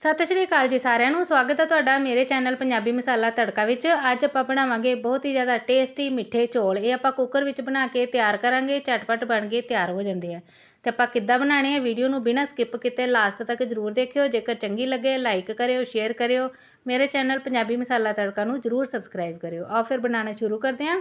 ਸਤਿ ਸ਼੍ਰੀ ਅਕਾਲ ਜੀ ਸਾਰਿਆਂ ਨੂੰ। ਸਵਾਗਤ ਹੈ ਤੁਹਾਡਾ ਮੇਰੇ ਚੈਨਲ ਪੰਜਾਬੀ ਮਸਾਲਾ ਤੜਕਾ ਵਿੱਚ। ਅੱਜ ਆਪਾਂ ਬਣਾਵਾਂਗੇ ਬਹੁਤ ਹੀ ਜ਼ਿਆਦਾ ਟੇਸਟੀ ਮਿੱਠੇ ਚੌਲ। ਇਹ ਆਪਾਂ ਕੁੱਕਰ ਵਿੱਚ ਬਣਾ ਕੇ ਤਿਆਰ ਕਰਾਂਗੇ, ਝਟਪਟ ਬਣ ਕੇ ਤਿਆਰ ਹੋ ਜਾਂਦੇ ਆ। ਤੇ ਆਪਾਂ ਕਿੱਦਾਂ ਬਣਾਣੇ ਆ ਵੀਡੀਓ ਨੂੰ ਬਿਨਾਂ ਸਕਿਪ ਕੀਤੇ ਲਾਸਟ ਤੱਕ ਜ਼ਰੂਰ ਦੇਖਿਓ। ਜੇਕਰ ਚੰਗੀ ਲੱਗੇ ਲਾਈਕ ਕਰਿਓ, ਸ਼ੇਅਰ ਕਰਿਓ। ਮੇਰੇ ਚੈਨਲ ਪੰਜਾਬੀ ਮਸਾਲਾ ਤੜਕਾ ਨੂੰ ਜ਼ਰੂਰ ਸਬਸਕ੍ਰਾਈਬ ਕਰਿਓ। ਆਓ ਫਿਰ ਬਣਾਉਣਾ ਸ਼ੁਰੂ ਕਰਦੇ ਹਾਂ।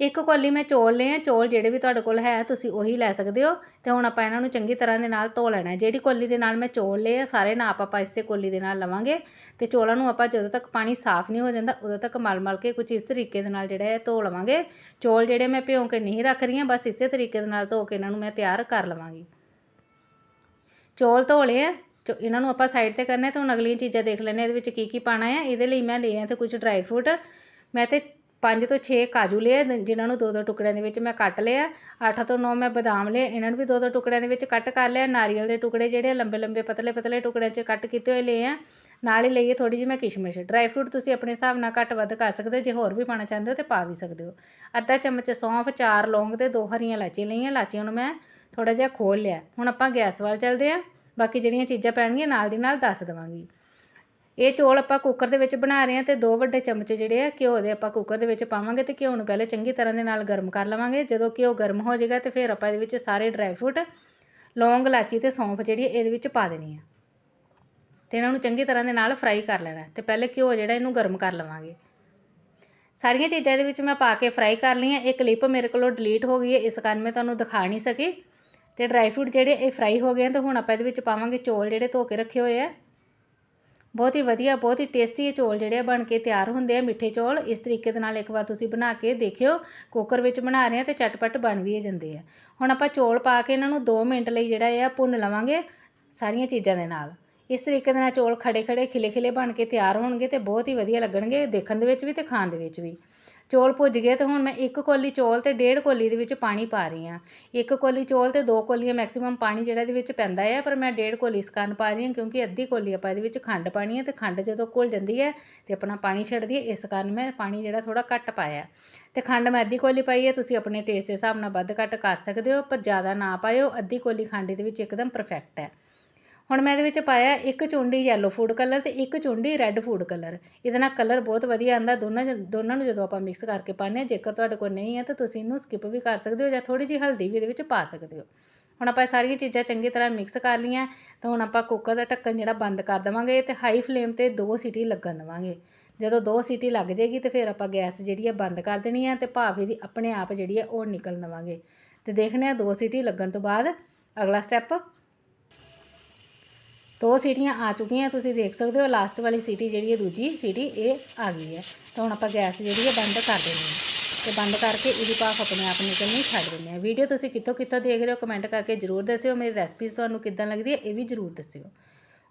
ਇੱਕ ਕੋਲੀ ਮੈਂ ਚੌਲ ਲਏ ਆ, ਚੌਲ ਜਿਹੜੇ ਵੀ ਤੁਹਾਡੇ ਕੋਲ ਹੈ, ਤੁਸੀਂ ਉਹੀ ਲੈ ਸਕਦੇ ਹੋ ਅਤੇ ਹੁਣ ਆਪਾਂ ਇਹਨਾਂ ਨੂੰ ਚੰਗੀ ਤਰ੍ਹਾਂ ਦੇ ਨਾਲ ਧੋ ਲੈਣਾ ਜਿਹੜੀ ਕੋਲੀ ਦੇ ਨਾਲ ਮੈਂ ਚੌਲ ਲਏ ਆ, ਸਾਰੇ ਨਾਪ ਆਪਾਂ ਇਸੇ ਕੋਲੀ ਦੇ ਨਾਲ ਲਵਾਂਗੇ ਅਤੇ ਚੌਲਾਂ ਨੂੰ ਆਪਾਂ ਜਦੋਂ ਤੱਕ ਪਾਣੀ ਸਾਫ਼ ਨਹੀਂ ਹੋ ਜਾਂਦਾ, ਉਦੋਂ ਤੱਕ ਮਲ ਮਲ ਕੇ ਕੁਝ ਇਸ ਤਰੀਕੇ ਦੇ ਨਾਲ ਜਿਹੜਾ ਹੈ ਧੋ ਲਵਾਂਗੇ। ਚੌਲ ਜਿਹੜੇ ਮੈਂ ਭਿਉਂ ਕੇ ਨਹੀਂ ਰੱਖ ਰਹੀ ਹਾਂ, ਬਸ ਇਸੇ ਤਰੀਕੇ ਦੇ ਨਾਲ ਧੋ ਕੇ ਇਹਨਾਂ ਨੂੰ ਮੈਂ ਤਿਆਰ ਕਰ ਲਵਾਂਗੀ। ਚੌਲ ਧੋ ਲਏ ਆ ਇਹਨਾਂ ਨੂੰ ਆਪਾਂ ਸਾਈਡ ਤੇ ਕਰਨਾ ਤੇ ਹੁਣ ਅਗਲੀਆਂ ਚੀਜ਼ਾਂ ਦੇਖ ਲੈਣੇ ਇਹਦੇ ਵਿੱਚ ਕੀ ਕੀ ਪਾਣਾ ਹੈ। ਇਹਦੇ ਲਈ ਮੈਂ ਲਏ ਆ ਤੇ ਕੁਝ ਡਰਾਈ ਫਰੂਟ ਮੈਂ ਤੇ ਪੰਜ ਤੋਂ 6 ਕਾਜੂ ਲਏ ਜਿਨ੍ਹਾਂ ਨੂੰ ਦੋ ਦੋ ਟੁਕੜਿਆਂ ਦੇ ਵਿੱਚ ਮੈਂ ਕੱਟ ਲਿਆ ਅੱਠ ਤੋਂ 9 ਮੈਂ ਬਦਾਮ ਲਏ, ਇਹਨਾਂ ਨੂੰ ਵੀ ਦੋ ਦੋ ਟੁਕੜਿਆਂ ਦੇ ਵਿੱਚ ਕੱਟ ਕਰ ਲਿਆ। ਨਾਰੀਅਲ ਦੇ ਟੁਕੜੇ ਜਿਹੜੇ ਲੰਬੇ ਲੰਬੇ ਪਤਲੇ ਪਤਲੇ ਟੁਕੜਿਆਂ 'ਚ ਕੱਟ ਕੀਤੇ ਹੋਏ ਲਏ ਆ। ਨਾਲ ਹੀ ਲਈਏ ਥੋੜੀ ਜਿਹੀ ਮੈਂ ਕਿਸ਼ਮਿਸ਼। ਡਰਾਈ ਫਰੂਟ ਤੁਸੀਂ ਆਪਣੇ ਹਿਸਾਬ ਨਾਲ ਘੱਟ ਵੱਧ ਕਰ ਸਕਦੇ ਹੋ, ਜੇ ਹੋਰ ਵੀ ਪਾਣਾ ਚਾਹੁੰਦੇ ਹੋ ਤੇ ਪਾ ਵੀ ਸਕਦੇ ਹੋ। ਅੱਧਾ ਚਮਚ ਸੌਂਫ, ਚਾਰ ਲੌਂਗ ਤੇ ਦੋ ਹਰੀਆਂ ਇਲਾਚੀਆਂ ਲਈਆਂ। ਇਲਾਚੀਆਂ ਨੂੰ ਮੈਂ ਥੋੜਾ ਜਿਹਾ ਖੋਲ ਲਿਆ। ਹੁਣ ਆਪਾਂ ਗੈਸ ਵੱਲ ਚੱਲਦੇ ਆ। ਬਾਕੀ ਜਿਹੜੀਆਂ ਚੀਜ਼ਾਂ ਪੈਣਗੀਆਂ, ਨਾਲ ਦੀ ਨਾਲ ਦੱਸ ਦਵਾਂਗੀ। ਇਹ ਚੌਲ ਆਪਾਂ ਕੁੱਕਰ ਦੇ ਵਿੱਚ ਬਣਾ ਰਹੇ ਹਾਂ ਤੇ ਦੋ ਵੱਡੇ ਚਮਚ ਜਿਹੜੇ ਆ ਘਿਓ ਦੇ ਆਪਾਂ ਕੁੱਕਰ ਦੇ ਵਿੱਚ ਪਾਵਾਂਗੇ ਤੇ ਘਿਓ ਨੂੰ ਪਹਿਲੇ ਚੰਗੀ ਤਰ੍ਹਾਂ ਦੇ ਨਾਲ ਗਰਮ ਕਰ ਲਵਾਂਗੇ। ਜਦੋਂ ਘਿਓ ਗਰਮ ਹੋ ਜਾਏਗਾ ਤੇ ਫਿਰ ਆਪਾਂ ਇਹਦੇ ਵਿੱਚ ਸਾਰੇ ਡਰਾਈ ਫਰੂਟ ਲੌਂਗ ਇਲਾਚੀ ਤੇ ਸੌਂਫ ਜਿਹੜੀ ਇਹਦੇ ਵਿੱਚ ਪਾ ਦੇਣੀ ਆ। ਤੇ ਇਹਨਾਂ ਨੂੰ ਚੰਗੀ ਤਰ੍ਹਾਂ ਦੇ ਨਾਲ ਫਰਾਈ ਕਰ ਲੈਣਾ ਤੇ ਪਹਿਲੇ ਘਿਓ ਜਿਹੜਾ ਇਹਨੂੰ ਗਰਮ ਕਰ ਲਵਾਂਗੇ। ਸਾਰੀਆਂ ਚੀਜ਼ਾਂ ਇਹਦੇ ਵਿੱਚ ਮੈਂ ਪਾ ਕੇ ਫਰਾਈ ਕਰ ਲਈਆਂ। ਇਹ ਕਲਿੱਪ ਮੇਰੇ ਕੋਲੋਂ ਡਿਲੀਟ ਹੋ ਗਈ ਹੈ, ਇਸ ਕਾਰਨ ਮੈਂ ਤੁਹਾਨੂੰ ਦਿਖਾ ਨਹੀਂ ਸਕੀ। ਤੇ ਡਰਾਈ ਫਰੂਟ ਜਿਹੜੇ ਇਹ ਫਰਾਈ ਹੋ ਗਏ ਤੇ ਹੁਣ ਆਪਾਂ ਇਹਦੇ ਵਿੱਚ ਪਾਵਾਂਗੇ ਚੌਲ ਜਿਹੜੇ ਧੋ ਕੇ ਰੱਖੇ ਹੋਏ ਆ। ਬਹੁਤ ਹੀ ਵਧੀਆ, ਬਹੁਤ ਹੀ ਟੇਸਟੀ ਚੌਲ ਜਿਹੜੇ ਆ ਬਣ ਕੇ ਤਿਆਰ ਹੁੰਦੇ ਆ ਮਿੱਠੇ ਚੌਲ। ਇਸ ਤਰੀਕੇ ਦੇ ਨਾਲ ਇੱਕ ਵਾਰ ਤੁਸੀਂ ਬਣਾ ਕੇ ਦੇਖਿਓ ਕੁੱਕਰ ਵਿੱਚ ਬਣਾ ਰਹੇ ਆ ਤੇ ਚਟਪਟ ਬਣ ਵੀ ਜਾਂਦੇ ਆ। ਹੁਣ ਆਪਾਂ ਚੌਲ ਪਾ ਕੇ ਇਹਨਾਂ ਨੂੰ 2 ਮਿੰਟ ਲਈ ਜਿਹੜਾ ਆ ਭੁੰਨ ਲਵਾਂਗੇ ਸਾਰੀਆਂ ਚੀਜ਼ਾਂ ਦੇ ਨਾਲ। ਇਸ ਤਰੀਕੇ ਦੇ ਨਾਲ ਚੌਲ ਖੜੇ ਖੜੇ ਖਿਲੇ ਖਿਲੇ ਬਣ ਕੇ ਤਿਆਰ ਹੋਣਗੇ ਤੇ ਬਹੁਤ ਹੀ ਵਧੀਆ ਲੱਗਣਗੇ ਦੇਖਣ ਦੇ ਵਿੱਚ ਵੀ ਤੇ ਖਾਣ ਦੇ ਵਿੱਚ ਵੀ। ਚੌਲ ਭੁੱਜ ਗਏ ਤੇ ਹੁਣ ਮੈਂ ਇੱਕ ਕੋਲੀ ਚੌਲ ਅਤੇ ਡੇਢ ਕੋਲੀ ਦੇ ਵਿੱਚ ਪਾਣੀ ਪਾ ਰਹੀ ਹਾਂ। ਇੱਕ ਕੋਲੀ ਚੌਲ ਅਤੇ ਦੋ ਕੋਲੀਆਂ ਮੈਕਸੀਮਮ ਪਾਣੀ ਜਿਹੜਾ ਇਹਦੇ ਵਿੱਚ ਪੈਂਦਾ ਹੈ ਪਰ ਮੈਂ ਡੇਢ ਕੋਲੀ ਇਸ ਕਾਰਨ ਪਾ ਰਹੀ ਹਾਂ ਕਿਉਂਕਿ ਅੱਧੀ ਕੋਲੀ ਆਪਾਂ ਇਹਦੇ ਵਿੱਚ ਖੰਡ ਪਾਉਣੀ ਹੈ ਅਤੇ ਖੰਡ ਜਦੋਂ ਘੁਲ ਜਾਂਦੀ ਹੈ ਅਤੇ ਆਪਣਾ ਪਾਣੀ ਛੱਡਦੀ ਹੈ, ਇਸ ਕਾਰਨ ਮੈਂ ਪਾਣੀ ਜਿਹੜਾ ਥੋੜ੍ਹਾ ਘੱਟ ਪਾਇਆ। ਅਤੇ ਖੰਡ ਮੈਂ ਅੱਧੀ ਕੋਲੀ ਪਾਈ ਹੈ, ਤੁਸੀਂ ਆਪਣੇ ਟੇਸਟ ਦੇ ਹਿਸਾਬ ਨਾਲ ਵੱਧ ਘੱਟ ਕਰ ਸਕਦੇ ਹੋ, ਪਰ ਜ਼ਿਆਦਾ ਨਾ ਪਾਇਓ, ਅੱਧੀ ਕੋਲੀ ਖੰਡ ਇਹਦੇ ਵਿੱਚ ਇੱਕਦਮ ਪਰਫੈਕਟ ਹੈ। ਹੁਣ ਮੈਂ ਇਹਦੇ ਵਿੱਚ ਪਾਇਆ ਇੱਕ ਚੁੰਡੀ ਯੈਲੋ ਫੂਡ ਕਲਰ ਅਤੇ ਇੱਕ ਚੁੰਡੀ ਰੈੱਡ ਫੂਡ ਕਲਰ ਇਹਦੇ ਨਾਲ ਕਲਰ ਬਹੁਤ ਵਧੀਆ ਆਉਂਦਾ, ਦੋਨਾਂ ਦੋਨਾਂ ਨੂੰ ਜਦੋਂ ਆਪਾਂ ਮਿਕਸ ਕਰਕੇ ਪਾਉਂਦੇ ਹਾਂ, ਜੇਕਰ ਤੁਹਾਡੇ ਕੋਲ ਨਹੀਂ ਹੈ ਤਾਂ ਤੁਸੀਂ ਇਹਨੂੰ ਸਕਿਪ ਵੀ ਕਰ ਸਕਦੇ ਹੋ ਜਾਂ ਥੋੜ੍ਹੀ ਜਿਹੀ ਹਲਦੀ ਵੀ ਇਹਦੇ ਵਿੱਚ ਪਾ ਸਕਦੇ ਹੋ। ਹੁਣ ਆਪਾਂ ਸਾਰੀਆਂ ਚੀਜ਼ਾਂ ਚੰਗੀ ਤਰ੍ਹਾਂ ਮਿਕਸ ਕਰ ਲਈਆਂ, ਤਾਂ ਹੁਣ ਆਪਾਂ ਕੁੱਕਰ ਦਾ ਢੱਕਣ ਜਿਹੜਾ ਬੰਦ ਕਰ ਦੇਵਾਂਗੇ ਅਤੇ ਹਾਈ ਫਲੇਮ ਤੇ ਦੋ ਸੀਟੀ ਲੱਗਣ ਦੇਵਾਂਗੇ। ਜਦੋਂ ਦੋ ਸੀਟੀ ਲੱਗ ਜਾਏਗੀ ਤੇ ਫਿਰ ਆਪਾਂ ਗੈਸ ਜਿਹੜੀ ਹੈ ਬੰਦ ਕਰ ਦੇਣੀ ਹੈ ਤੇ ਭਾਫ ਇਹਦੀ ਆਪਣੇ ਆਪ ਜਿਹੜੀ ਹੈ ਉਹ ਨਿਕਲ ਦੇਵਾਂਗੇ। ਤੇ ਦੇਖਨੇ ਆ ਦੋ ਸੀਟੀ ਲੱਗਣ ਤੋਂ ਬਾਅਦ ਅਗਲਾ ਸਟੈਪ ਦੋ ਸੀਟੀਆਂ ਆ ਚੁੱਕੀਆਂ, ਤੁਸੀਂ ਦੇਖ ਸਕਦੇ ਹੋ ਲਾਸਟ ਵਾਲੀ ਸੀਟੀ ਜਿਹੜੀ ਹੈ ਦੂਜੀ ਸੀਟੀ ਇਹ ਆ ਗਈ ਹੈ। ਤਾਂ ਹੁਣ ਆਪਾਂ ਗੈਸ ਜਿਹੜੀ ਹੈ ਬੰਦ ਕਰ ਦੇਣੀ ਹੈ। ਤੇ ਬੰਦ ਕਰਕੇ ਇਹਦੀ ਭਾਫ ਆਪਣੇ ਆਪ ਨਿਕਲਣੀ ਛੱਡ ਦਿੰਦੇ ਆ ਵੀਡੀਓ ਤੁਸੀਂ ਕਿੱਥੋਂ ਕਿੱਥੋਂ ਦੇਖ ਰਹੇ ਹੋ ਕਮੈਂਟ ਕਰਕੇ ਜ਼ਰੂਰ ਦੱਸਿਓ। ਮੇਰੀ ਰੈਸਪੀਜ਼ ਤੁਹਾਨੂੰ ਕਿੱਦਾਂ ਲੱਗਦੀ ਹੈ ਇਹ ਵੀ ਜ਼ਰੂਰ ਦੱਸਿਓ।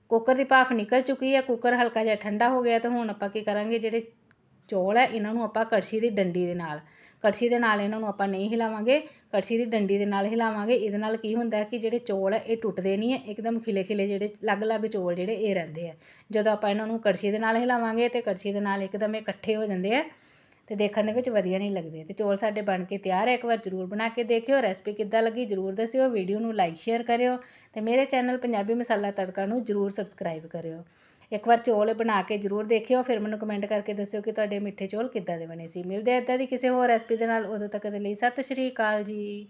ਕੁੱਕਰ ਦੀ ਭਾਫ ਨਿਕਲ ਚੁੱਕੀ ਹੈ, ਕੁੱਕਰ ਹਲਕਾ ਜਿਹਾ ਠੰਡਾ ਹੋ ਗਿਆ, ਤਾਂ ਹੁਣ ਆਪਾਂ ਕੀ ਕਰਾਂਗੇ, ਜਿਹੜੇ ਚੌਲ ਹੈ, ਇਹਨਾਂ ਨੂੰ ਆਪਾਂ ਕੜਛੀ ਦੀ ਡੰਡੀ ਦੇ ਨਾਲ ਕੜਛੀ ਦੇ ਨਾਲ ਇਹਨਾਂ ਨੂੰ ਆਪਾਂ ਨਹੀਂ ਹਿਲਾਵਾਂਗੇ, ਕੜਛੀ ਦੀ ਡੰਡੀ ਦੇ ਨਾਲ ਹਿਲਾਵਾਂਗੇ। ਇਹਦੇ ਨਾਲ ਕੀ ਹੁੰਦਾ ਕਿ ਜਿਹੜੇ ਚੌਲ ਹੈ, ਇਹ ਟੁੱਟਦੇ ਨਹੀਂ ਹੈ। ਇੱਕਦਮ ਖਿਲੇ ਖਿਲੇ ਜਿਹੜੇ, ਅਲੱਗ-ਅਲੱਗ ਚੌਲ ਜਿਹੜੇ ਇਹ ਰਹਿੰਦੇ ਆ ਜਦੋਂ ਆਪਾਂ ਇਹਨਾਂ ਨੂੰ ਕੜਛੀ ਦੇ ਨਾਲ ਹਿਲਾਵਾਂਗੇ ਤੇ ਕੜਛੀ ਦੇ ਨਾਲ ਇੱਕਦਮ ਇਹ ਇਕੱਠੇ ਹੋ ਜਾਂਦੇ ਆ ਤੇ ਦੇਖਣ ਦੇ ਵਿੱਚ ਵਧੀਆ ਨਹੀਂ ਲੱਗਦੇ। ਤੇ ਚੌਲ ਸਾਡੇ ਬਣ ਕੇ ਤਿਆਰ ਹੈ। ਇੱਕ ਵਾਰ ਜ਼ਰੂਰ ਬਣਾ ਕੇ ਦੇਖਿਓ। ਰੈਸਪੀ ਕਿੱਦਾਂ ਲੱਗੀ ਜ਼ਰੂਰ ਦੱਸਿਓ। ਵੀਡੀਓ ਨੂੰ ਲਾਈਕ, ਸ਼ੇਅਰ ਕਰਿਓ ਤੇ ਮੇਰੇ ਚੈਨਲ ਪੰਜਾਬੀ ਮਸਾਲਾ ਤੜਕਾ ਨੂੰ ਜ਼ਰੂਰ ਸਬਸਕ੍ਰਾਈਬ ਕਰਿਓ। ਇੱਕ ਵਾਰ ਚੌਲ ਬਣਾ ਕੇ ਜ਼ਰੂਰ ਦੇਖਿਓ, ਫਿਰ ਮੈਨੂੰ ਕਮੈਂਟ ਕਰਕੇ ਦੱਸਿਓ ਕਿ ਤੁਹਾਡੇ ਮਿੱਠੇ ਚੌਲ ਕਿੱਦਾਂ ਦੇ ਬਣੇ ਸੀ। ਮਿਲਦੇ ਆ ਇੱਦਾਂ ਦੀ ਕਿਸੇ ਹੋਰ ਰੈਸਪੀ ਦੇ ਨਾਲ, ਉਦੋਂ ਤੱਕ ਦੇ ਲਈ ਸਤਿ ਸ਼੍ਰੀ ਅਕਾਲ ਜੀ।